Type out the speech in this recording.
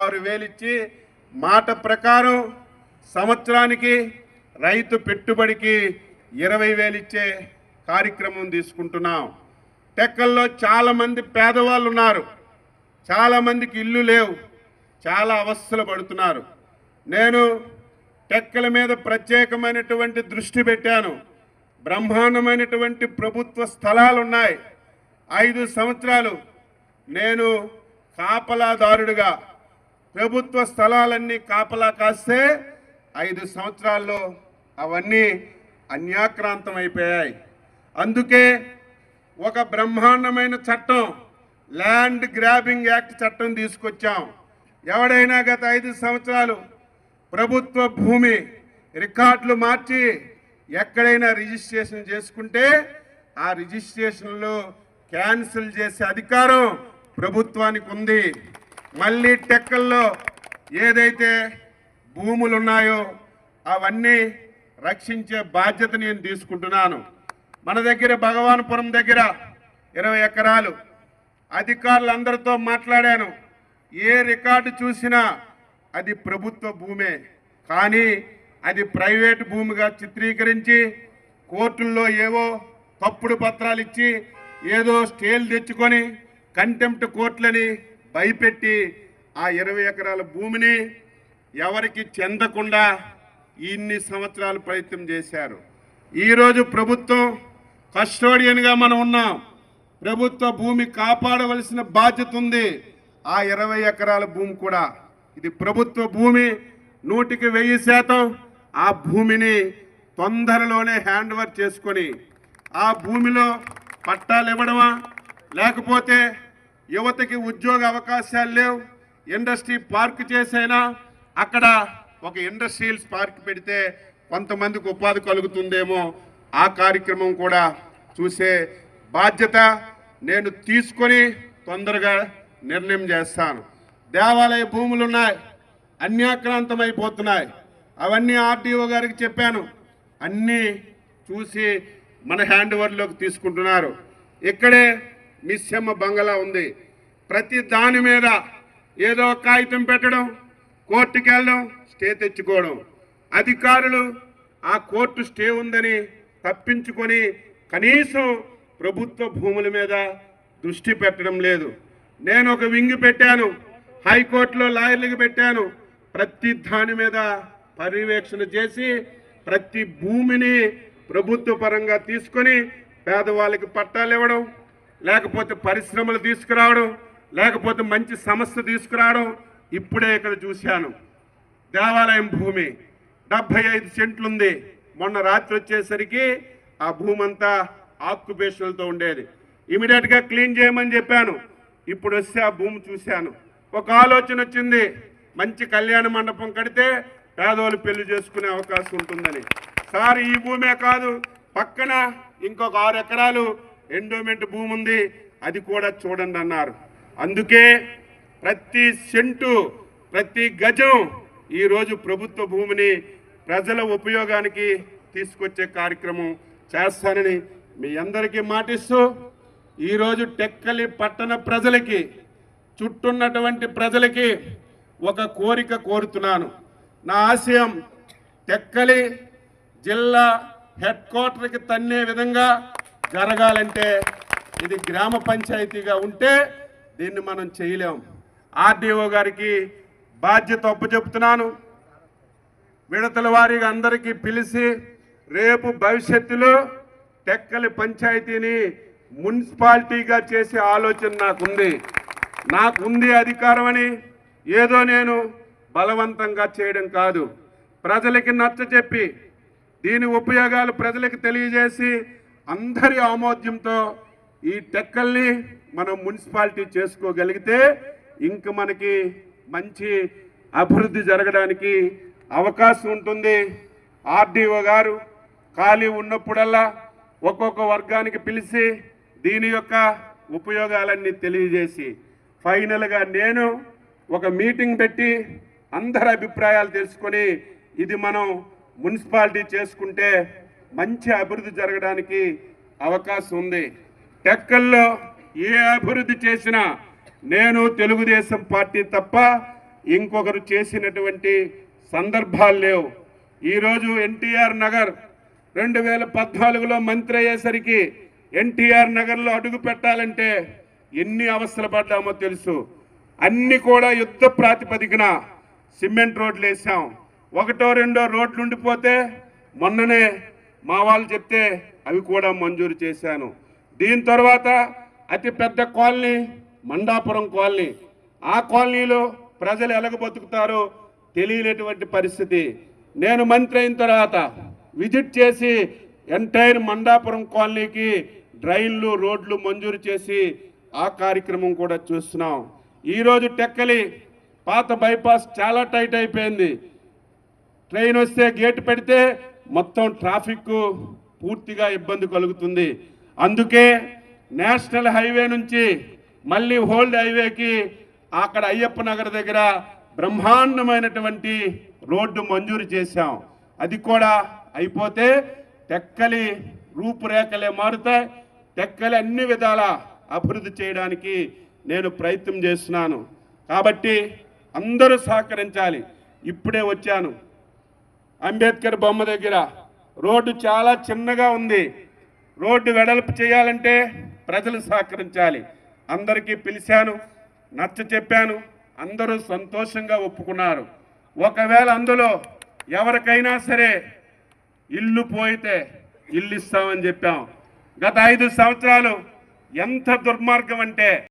ఆరు వేలిచ్చి మాట ప్రకారం సంవత్సరానికి రైతు పెట్టుబడికి ఇరవై వేలిచ్చే కార్యక్రమం తీసుకుంటున్నాం. టెక్కల్లో చాలామంది పేదవాళ్ళు ఉన్నారు. చాలామందికి ఇల్లు లేవు. చాలా అవస్థలు పడుతున్నారు. నేను టెక్కల మీద ప్రత్యేకమైనటువంటి దృష్టి పెట్టాను. బ్రహ్మాండమైనటువంటి ప్రభుత్వ స్థలాలు ఉన్నాయి. ఐదు సంవత్సరాలు నేను కాపలాదారుడిగా ప్రభుత్వ స్థలాలన్నీ కాపలా కాస్తే ఐదు సంవత్సరాల్లో అవన్నీ అన్యాక్రాంతం అయిపోయాయి. అందుకే ఒక బ్రహ్మాండమైన చట్టం ల్యాండ్ గ్రాబింగ్ యాక్ట్ చట్టం తీసుకొచ్చాం. ఎవడైనా గత ఐదు సంవత్సరాలు ప్రభుత్వ భూమి రికార్డులు మార్చి ఎక్కడైనా రిజిస్ట్రేషన్ చేసుకుంటే ఆ రిజిస్ట్రేషన్లో క్యాన్సిల్ చేసే అధికారం ప్రభుత్వానికి ఉంది. మళ్ళీ టెక్కల్లో ఏదైతే భూములు ఉన్నాయో అవన్నీ రక్షించే బాధ్యత నేను తీసుకుంటున్నాను. మన దగ్గర భగవాన్పురం దగ్గర ఇరవై ఎకరాలు. అధికారులందరితో మాట్లాడాను. ఏ రికార్డు చూసినా అది ప్రభుత్వ భూమే. కానీ అది ప్రైవేట్ భూమిగా చిత్రీకరించి కోర్టుల్లో ఏవో తప్పుడు పత్రాలు ఇచ్చి ఏదో స్టేలు తెచ్చుకొని కంటెంప్ట్ కోర్టులని భయపెట్టి ఆ ఇరవై ఎకరాల భూమిని ఎవరికి చెందకుండా ఇన్ని సంవత్సరాలు ప్రయత్నం చేశారు. ఈరోజు ప్రభుత్వం కస్టోడియన్గా మనం ఉన్నాం. ప్రభుత్వ భూమి కాపాడవలసిన బాధ్యత ఉంది. ఆ ఇరవై ఎకరాల భూమి కూడా. ఇది ప్రభుత్వ భూమి. నూటికి వెయ్యి శాతం ఆ భూమిని తొందరలోనే హ్యాండ్ ఓవర్ చేసుకొని ఆ భూమిలో పట్టాలు ఇవ్వడమా? లేకపోతే యువతకి ఉద్యోగ అవకాశాలు లేవు. ఇండస్ట్రీ పార్క్ చేసైనా అక్కడ ఒక ఇండస్ట్రియల్స్ పార్క్ పెడితే కొంతమందికి ఉపాధి కలుగుతుందేమో ఆ కార్యక్రమం కూడా చూసే బాధ్యత నేను తీసుకొని తొందరగా నిర్ణయం చేస్తాను. దేవాలయ భూములు ఉన్నాయి. అన్యాక్రాంతమైపోతున్నాయి. అవన్నీ ఆర్డీఓ గారికి చెప్పాను. అన్నీ చూసి మన హ్యాండ్ ఓవర్లోకి తీసుకుంటున్నారు. ఇక్కడే మిస్సమ్మ బంగళా ఉంది. ప్రతి దాని మీద ఏదో కాగితం పెట్టడం కోర్టుకి వెళ్ళడం స్టే తెచ్చుకోవడం. అధికారులు ఆ కోర్టు స్టే ఉందని తప్పించుకొని కనీసం ప్రభుత్వ భూముల మీద దృష్టి పెట్టడం లేదు. నేను ఒక వింగ్ పెట్టాను హైకోర్టులో లాయర్లకు పెట్టాను. ప్రతి దాని మీద పర్యవేక్షణ చేసి ప్రతి భూమిని ప్రభుత్వ పరంగా తీసుకొని పేదవాళ్ళకి పట్టాలు ఇవ్వడం లేకపోతే పరిశ్రమలు తీసుకురావడం లేకపోతే మంచి సమస్య తీసుకురావడం ఇప్పుడే ఇక్కడ చూశాను. దేవాలయం భూమి డెబ్బై ఐదు సెంట్లుంది. మొన్న రాత్రి వచ్చేసరికి ఆ భూమి అంతా ఆక్యుపేషన్లతో ఉండేది. ఇమీడియట్గా క్లీన్ చేయమని చెప్పాను. ఇప్పుడు వస్తే ఆ భూమి చూశాను. ఒక ఆలోచన వచ్చింది. మంచి కళ్యాణ మండపం కడితే పేదవాళ్ళు పెళ్ళి చేసుకునే అవకాశం ఉంటుందని. సార్ ఈ భూమే కాదు. పక్కన ఇంకొక ఆరు ఎకరాలు ఎండోమెంట్ భూమి ఉంది అది కూడా చూడండి అన్నారు. అందుకే ప్రతి సెంటు ప్రతి గజం ఈరోజు ప్రభుత్వ భూమిని ప్రజల ఉపయోగానికి తీసుకొచ్చే కార్యక్రమం చేస్తానని మీ అందరికీ మాటిస్తూ ఈరోజు టెక్కలి పట్టణ ప్రజలకి చుట్టున్నటువంటి ప్రజలకి ఒక కోరిక కోరుతున్నాను. నా ఆశయం టెక్కలి జిల్లా హెడ్ క్వార్టర్కి తన్నే విధంగా జరగాలంటే ఇది గ్రామ పంచాయతీగా ఉంటే దీన్ని మనం చేయలేం. ఆర్డీఓ గారికి బాధ్యత ఒప్పచెప్తున్నాను. విడతల వారిగా అందరికీ పిలిచి రేపు భవిష్యత్తులో టెక్కలి పంచాయతీని మున్సిపాలిటీగా చేసే ఆలోచన నాకుంది. నాకుంది అధికారం అని ఏదో నేను బలవంతంగా చేయడం కాదు. ప్రజలకి నచ్చ చెప్పి దీని ఉపయోగాలు ప్రజలకు తెలియజేసి అందరి ఆమోద్యంతో ఈ టెక్కల్ని మనం మున్సిపాలిటీ చేసుకోగలిగితే ఇంక మనకి మంచి అభివృద్ధి జరగడానికి అవకాశం ఉంటుంది. ఆర్డీఓ గారు ఖాళీ ఉన్నప్పుడల్లా ఒక్కొక్క వర్గానికి పిలిచి దీని యొక్క ఉపయోగాలన్నీ తెలియజేసి ఫైనల్గా నేను ఒక మీటింగ్ పెట్టి అందరి అభిప్రాయాలు తెలుసుకొని ఇది మనం మున్సిపాలిటీ చేసుకుంటే మంచి అభివృద్ధి జరగడానికి అవకాశం ఉంది. టెక్కల్లో ఏ అభివృద్ధి చేసినా నేను తెలుగుదేశం పార్టీ తప్ప ఇంకొకరు చేసినటువంటి సందర్భాలు లేవు. ఈరోజు ఎన్టీఆర్ నగర్ రెండు వేల పద్నాలుగులో మంత్రి అయ్యేసరికి ఎన్టీఆర్ నగర్లో అడుగు పెట్టాలంటే ఎన్ని అవస్థలు పడ్డామో తెలుసు. అన్ని కూడా యుద్ధ ప్రాతిపదికన సిమెంట్ రోడ్లు వేసాం. ఒకటో రెండో రోడ్లు ఉండిపోతే మొన్ననే మా వాళ్ళు చెప్తే అవి కూడా మంజూరు చేశాను. దీని తర్వాత అతి పెద్ద కాలనీ మండాపురం కాలనీ. ఆ కాలనీలో ప్రజలు ఎలాగ బతుకుతారో తెలియనటువంటి పరిస్థితి. నేను మంత్రి అయిన తర్వాత విజిట్ చేసి ఎంటైర్ మండాపురం కాలనీకి డ్రైన్లు రోడ్లు మంజూరు చేసి ఆ కార్యక్రమం కూడా చూస్తున్నాం. ఈరోజు టెక్కలి పాత బైపాస్ చాలా టైట్ అయిపోయింది. ట్రైన్ వస్తే గేట్ పెడితే మొత్తం ట్రాఫిక్ పూర్తిగా ఇబ్బంది కలుగుతుంది. అందుకే నేషనల్ హైవే నుంచి మళ్ళీ హోల్డ్ హైవేకి అక్కడ అయ్యప్ప నగర్ దగ్గర బ్రహ్మాండమైనటువంటి రోడ్డు మంజూరు చేశాం. అది కూడా అయిపోతే టెక్కలి రూపురేఖలే మారుతాయి. టెక్కలి అన్ని విధాల అభివృద్ధి చేయడానికి నేను ప్రయత్నం చేస్తున్నాను. కాబట్టి అందరూ సహకరించాలి. ఇప్పుడే వచ్చాను. అంబేద్కర్ బొమ్మ దగ్గర. రోడ్డు చాలా చిన్నగా ఉంది. రోడ్డు వెడల్పు చేయాలంటే ప్రజలు సహకరించాలి. అందరికీ పిలిచాను నచ్చ చెప్పాను అందరూ సంతోషంగా ఒప్పుకున్నారు. ఒకవేళ అందులో ఎవరికైనా సరే ఇల్లు పోయితే ఇల్లు ఇస్తామని చెప్పాం. గత ఐదు సంవత్సరాలు ఎంత దుర్మార్గం అంటే